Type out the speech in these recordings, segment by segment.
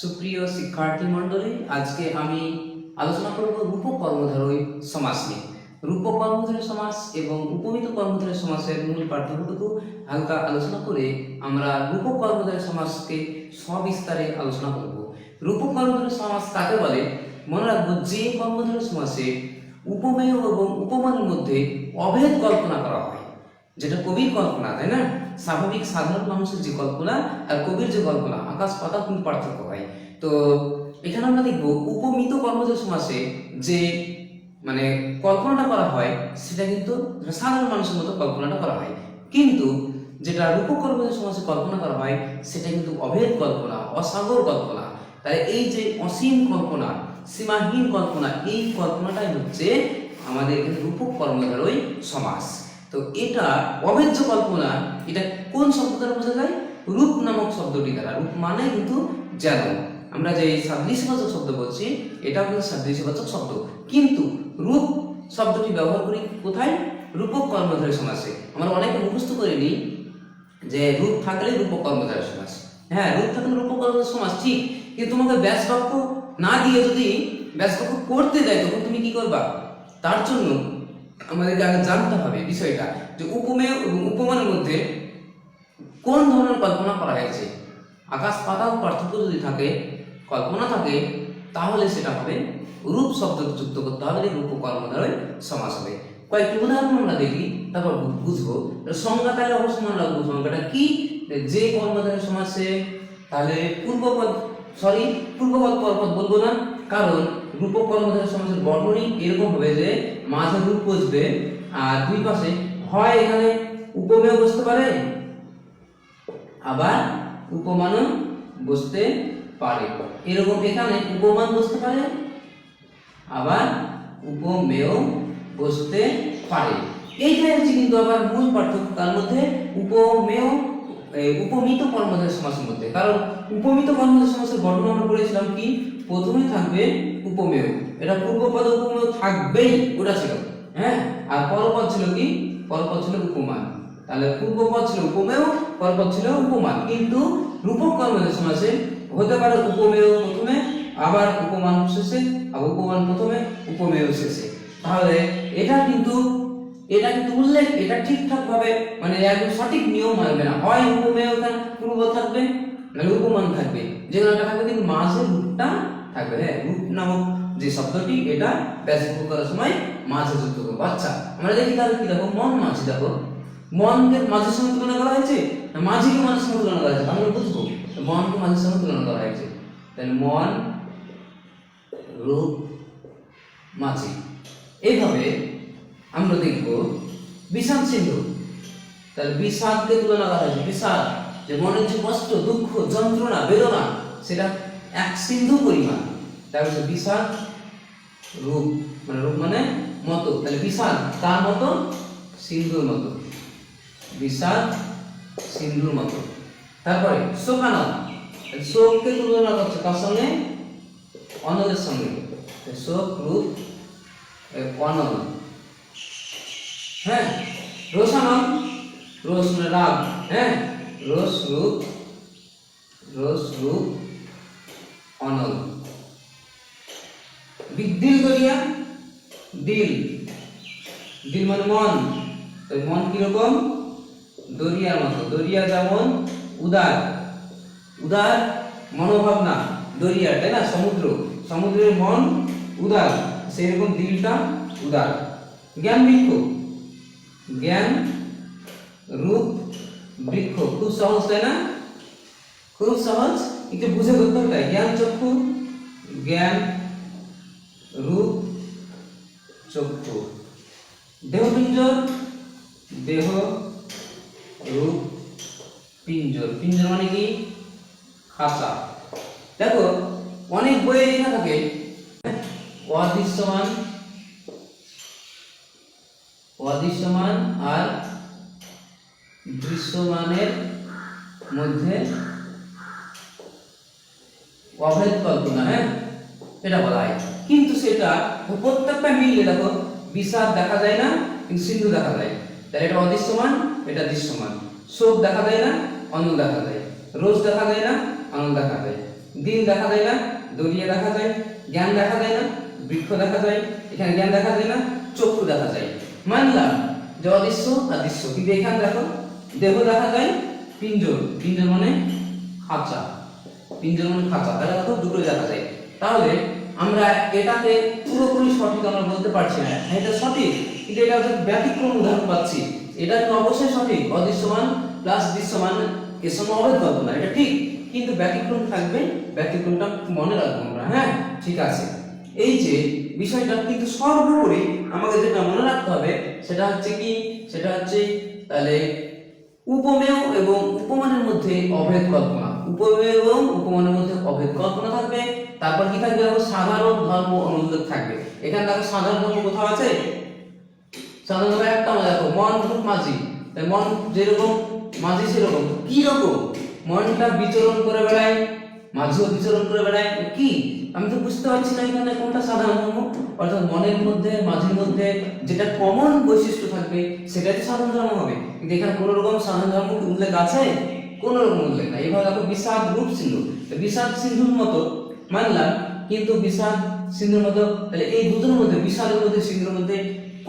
সুপ্রিয় শিক্ষার্থী মণ্ডলী, আজকে আমি আলোচনা করব রূপক কর্মধারয় সমাস নিয়ে। রূপক কর্মধারয় সমাস এবং উপমিত কর্মধারয় সমাসের মূল পার্থক্যটুকু হালকা আলোচনা করে আমরা রূপক কর্মধারয় সমাসকে সবিস্তারে আলোচনা করব। রূপক কর্মধারয় সমাস কাকে বলে? মনে রাখব, যে কর্মধারয় সমাসে উপমেয় এবং উপমানের মধ্যে অভেদ কল্পনা করা হয়। যেটা কবির কল্পনা, তাই না? স্বাভাবিক সাধারণ মানুষের যে কল্পনা আর কবির যে কল্পনা, আকাশ পাতাল কিন্তু পার্থক্য হয়। তো এখানে আমরা দেখব উপমিত কর্মজ সমাসে যে মানে কল্পনাটা করা হয়, সেটা কিন্তু সাধারণ মানুষের মতো কল্পনাটা করা হয়। কিন্তু যেটা রূপক কর্মজ সমাসে কল্পনা করা হয়, সেটা কিন্তু অভেদ কল্পনা, অসাগর কল্পনা। তাই এই যে অসীম কল্পনা, সীমাহীন কল্পনা, এই কল্পনাটাই হচ্ছে আমাদের এখানে রূপক কর্মধারই সমাস। তো এটা অভেদ্য কল্পনা, এটা কোন শব্দ দ্বারা বোঝা যায়? রূপ নামক শব্দটি দ্বারা। রূপ মানে কিন্তু যেন। আমরা যে সাদৃশ্যবাচক শব্দ বলছি এটা কিন্তু সাদৃশ্যবাচক শব্দ। কিন্তু রূপ শব্দটি ব্যবহার করি কোথায়? রূপক কর্মধারী সমাসে। আমরা অনেকে মুখস্থ করে নিই যে রূপ থাকলে রূপক কর্মধারী সমাস। হ্যাঁ রূপ থাকলে রূপক কর্মধারী সমাস, ঠিক। কিন্তু তোমাকে ব্যাস বাক্য না দিয়ে যদি ব্যাস বাক্য করতে দেয়, তখন তুমি কি করবা? তার জন্য আমাদেরকে আগে জানতে হবে বিষয়টা, যে উপমেয় এবং উপমানের মধ্যে কোন ধরনের কল্পনা করা হয়েছে? আকাশ পাতাল পার্থক্য যদি থাকে, কল্পনা থাকে, তাহলে সেটা হবে রূপ শব্দ যুক্ত করতে হবে, রূপ কর্মধারয় সমাস হবে। কয়েকটি উদাহরণ আমরা দেখি, তারপর বুঝব সংজ্ঞা তাহলে অবশ্যই মনে রাখব, সংজ্ঞাটা কি? যে কর্মধারয় সমাসে তাহলে পূর্বপদ সরি পূর্বপদ পরপদ বলব না। কারণ রূপক কর্মধারয় সমাসের বর্ণনই এরকম হবে যে মাঝে রূপ বসবে আর দুই পাশে হয় এখানে উপমেয় বসতে পারে, আবার উপমানও বসতে পারে। এরকম এখানে উপমান বসতে পারে, আবার উপমেয় বসতে পারে। এইটাই হচ্ছে কিন্তু আবার মূল পার্থক্য, তার মধ্যে উপমেয় উপমিত কর্মধারয় সমাসের মধ্যে। কারণ উপমিত কর্মধারয় সমাসের গঠন আমরা করেছিলাম কি? প্রথমে থাকবে উপমেয়। এটা পূর্বপদ উপমেয় থাকবেই, ওটা ছিল। হ্যাঁ? আর পরপদ ছিল কি? পরপদ ছিল উপমান। তাহলে পূর্বপদ ছিল উপমেয়, পরপদ ছিল উপমান। কিন্তু রূপক কর্মধারয় সমাসে হতে পারে উপমেয় প্রথমে, আবার উপমান শেষে, আবার উপমান প্রথমে, উপমেয় শেষে। তাহলে এটা কিন্তু এটা কিন্তু উল্লেখ, এটা ঠিকঠাক ভাবে মানে একদম সঠিক নিয়ম মানবে না। হয় উপমেয় পূর্ব থাকবে উপমান থাকবে। যেগুলো থাকবে কিন্তু মাঝে রূপটা থাকবে। হ্যাঁ রূপ নামক যে শব্দটি, এটা ব্যাসযোগ করার সময় মাঝে যুক্ত করব। আচ্ছা আমরা দেখি তাহলে কি দেখো? মন মাঝি, দেখো। মনকে মাঝের সঙ্গে তুলনা করা হয়েছে? না, মাঝিকে মাঝের সঙ্গে তুলনা করা হয়েছে? আমরা বুঝব। মনকে মাঝের সঙ্গে তুলনা করা হয়েছে। তাহলে মন, রূপ, মাঝি। এইভাবে আমরা দেখব বিষাদ সিন্ধু। তাহলে বিষাদকে তুলনা করা হয়েছে। বিষাদ, যে মনের যে কষ্ট, দুঃখ, যন্ত্রণা, বেদনা, সেটা এক সিন্ধু পরিমাণ তার হচ্ছে বিষাদ রূপ। মানে রূপ মানে মতো। তাহলে বিশাল তার মতো? সিন্ধুর মতো। বিষাদ সিন্ধুর মতো। তারপরে শোকানল শোককে তুলনা করছে কার সঙ্গে? অনলের সঙ্গে। শোক রূপ অনদ হ্যাঁ? রোশানল রোশ মানে রাগ। হ্যাঁ? রোশ রূপ রোশ রূপ। অনল। বিদ্দিল করিয়া, দিল। দিল মানে মন। মন কীরকম? দরিয়ার মতো। দরিয়া যেমন উদার উদার মনোভাবনা, দরিয়া, তাই না? সমুদ্র। সমুদ্রের মন উদার। সেরকম দিলটা উদার। জ্ঞান বৃক্ষ। জ্ঞান রূপ বৃক্ষ। খুব সহজ, তাই না? খুব সহজ। একটু বুঝে করতে হবে, জ্ঞান চক্ষু, জ্ঞান রূপ চক্ষু। দেহ পিঞ্জর, দেহ রূপ পিঞ্জর। পিঞ্জর মানে কি? খাঁচা। দেখো, অনেক বইয়ে লেখা থাকে, অদৃশ্যমান অদৃশ্যমান আর দৃশ্যমানের মধ্যে অভেদ কল্পনা হ্যাঁ? এটা বলা হয়। কিন্তু সেটা প্রত্যেকটা মিললে দেখো, বিষাদ দেখা যায় না, কিন্তু সিন্ধু দেখা যায়। তাহলে এটা অদৃশ্যমান, এটা দৃশ্যমান। শোক দেখা যায় না অনল দেখা যায়। রোজ দেখা যায় না, আনন্দ দেখা যায়। দিন দেখা যায় না দরিয়া দেখা যায়। জ্ঞান দেখা যায় না, বৃক্ষ দেখা যায়। এখানে জ্ঞান দেখা যায় না, চক্ষু দেখা যায়। মানলাম যে অদৃশ্য আর দৃশ্য। কিন্তু এখানে দেখো, দেহ দেখা যায় পিঞ্জর। পিঞ্জর মানে খাঁচা। পিঞ্জর মানে খাঁচা তাহলে দেখো দুটো দেখা যায় তাহলে আমরা এটাকে পুরোপুরি সঠিক আমরা বলতে পারছি না। হ্যাঁ, এটা সঠিক কিন্তু এটা হচ্ছে ব্যতিক্রম উদাহরণ পাচ্ছি। এটা তো অবশ্যই সঠিক। অদৃশ্যমান প্লাস দৃশ্যমান এর সঙ্গে অভেদ কল্পনা এটা ঠিক। কিন্তু ব্যতিক্রম থাকবে ব্যতিক্রমটা মনে রাখব আমরা হ্যাঁ? ঠিক আছে। এই যে বিষয়টা কিন্তু সর্বোপরি আমাকে যেটা মনে রাখতে হবে সেটা হচ্ছে কি? সেটা হচ্ছে তাহলে উপমেয় এবং উপমানের মধ্যে অভেদ কল্পনা উপমেয় এবং উপমানের মধ্যে অভেদ কল্পনা থাকবে। তারপর কি থাকবে? দেখো, সাধারণ ধর্ম অনুল্লেখ থাকবে। এখানে দেখো, সাধারণ ধর্ম কোথাও আছে? সাধারণ ধর্ম একটা দেখো, মন, রূপ, মাঝি। তাই মন যেরকম, মাঝি সেরকম। কি রকম? মনটা বিচরণ করে বেড়ায়, মাঝিও বিচরণ করে বেড়ায়। কি? আমি তো বুঝতে পারছি না এখানে কোনটা সাধারণ ধর্ম। অর্থাৎ মনের মধ্যে, মাঝির মধ্যে যেটা কমন বৈশিষ্ট্য থাকবে, সেটাই তো সাধারণ ধর্ম হবে। কিন্তু এখানে কোনো রকম সাধারণ ধর্ম উল্লেখ আছে? কোনো উল্লেখ নাই। এভাবে দেখো বিষাদ রূপ সিন্ধু। বিষাদ সিন্ধুর মতো মানলাম, কিন্তু বিষাদ সিন্ধুর মতো, তাহলে এই দুটোর মধ্যে, বিষাদের মধ্যে, সিন্ধুর মধ্যে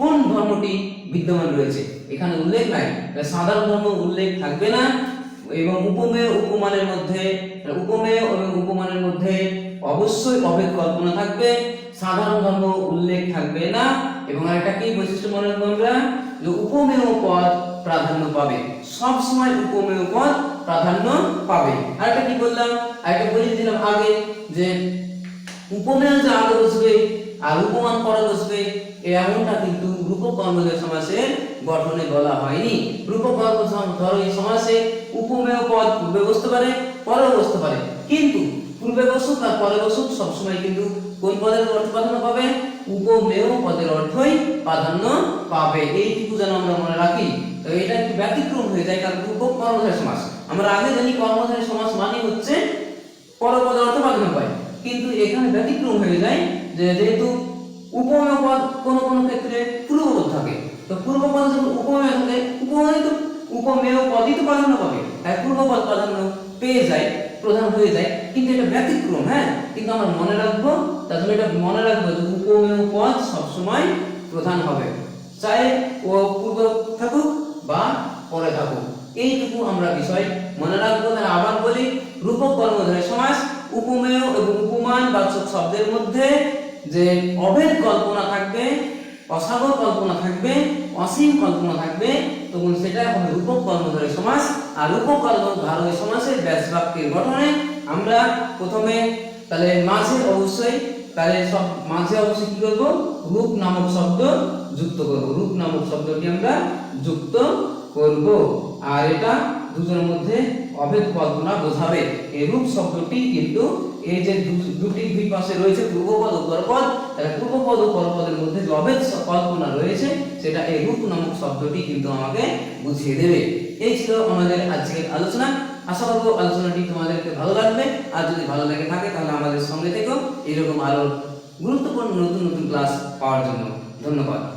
কোন ধর্মটি বিদ্যমান রয়েছে? এখানে উল্লেখ নাই। সাধারণ ধর্ম উল্লেখ থাকবে না, এবং উপমেয় উপমানের মধ্যে উপমেয় এবং উপমানের মধ্যে অবশ্যই অভেদ কল্পনা থাকবে, সাধারণ ধর্ম উল্লেখ থাকবে না, এবং আরেকটা কি বৈশিষ্ট্য মনে রাখব আমরা? যে উপমেয় পদ প্রাধান্য পাবে। সব সময় উপমেয় পদ প্রাধান্য পাবে। আরেকটা কি বললাম? আরেকটা বলে দিলাম আগে যে উপমেয় যে আগে বসবে আর উপমান পরে বসবে, এমনটা কিন্তু রূপক কর্মদের সমাসের গঠনে বলা হয়নি। রূপক কর্ম ধরো এই সমাসে উপমেয় পদ পূর্বে বসতে পারে, পরেও বসতে পারে। কিন্তু পূর্বে বসুক আর পরে বসুক সবসময় কিন্তু কোন পদের অর্থ প্রাধান্য পাবে? উপমেয় পদের অর্থই প্রাধান্য পাবে। এইটুকু যেন আমরা মনে রাখি। তো এটা একটু ব্যতিক্রম হয়ে যায়, কারণ রূপক কর্মধারী সমাস আমরা আগে জানি কর্মধারী সমাস মানে হচ্ছে পরপদ অর্থ প্রাধান্য পায় কিন্তু এখানে ব্যতিক্রম হয়ে যায় যে যেহেতু উপমেয় পদ কোন কোন ক্ষেত্রে পূর্বপদ থাকে। তো পূর্বপদ যখন উপমেয় থাকে, উপমেয় তো উপমেয় পদই তো প্রাধান্য পাবে তাই পূর্বপদ প্রাধান্য পেয়ে যায়, প্রধান হয়ে যায়। কিন্তু এটা ব্যতিক্রম হ্যাঁ? কিন্তু আমরা মনে রাখব, তার জন্য এটা মনে রাখব যে উপমেয় পদ সবসময় প্রধান হবে। চাই ও পূর্ব থাকুক বা পরে থাকুক এইটুকু আমরা বিষয় মনে রাখব তাহলে আবার বলি, রূপক কর্মধারী সমাস, উপমেয় এবং উপমান বাচক শব্দের মধ্যে যে অভেদ কল্পনা থাকবে, অসাগর কল্পনা থাকবে, অসীম কল্পনা থাকবে, তখন সেটা হবে রূপক কর্মধারী সমাস আর রূপক কর্মধারী সমাসের ব্যাস বাক্যের গঠনে আমরা প্রথমে তাহলে মাঝে অবশ্যই তাহলে সব মাঝে অবশ্যই কি করব? রূপ নামক শব্দ যুক্ত করব। রূপ নামক শব্দটি আমরা যুক্ত করব। আর এটা দুজনের মধ্যে অভেদ কল্পনা বোঝাবে। এই রূপ শব্দটি কিন্তু এই যে দুটি দুই পাশে রয়েছে, পূর্বপদ ও পরপদ, তাহলে পূর্বপদ ও পরপদের মধ্যে যে অভেদ কল্পনা রয়েছে, সেটা এই রূপ নামক শব্দটি কিন্তু আমাকে বুঝিয়ে দেবে। এই ছিল আমাদের আজকের আলোচনা। আশা করব আলোচনাটি তোমাদেরকে ভালো লাগবে। আর যদি ভালো লেগে থাকে, তাহলে আমাদের সঙ্গে থেকেও এরকম আরও গুরুত্বপূর্ণ নতুন নতুন ক্লাস পাওয়ার জন্য। ধন্যবাদ।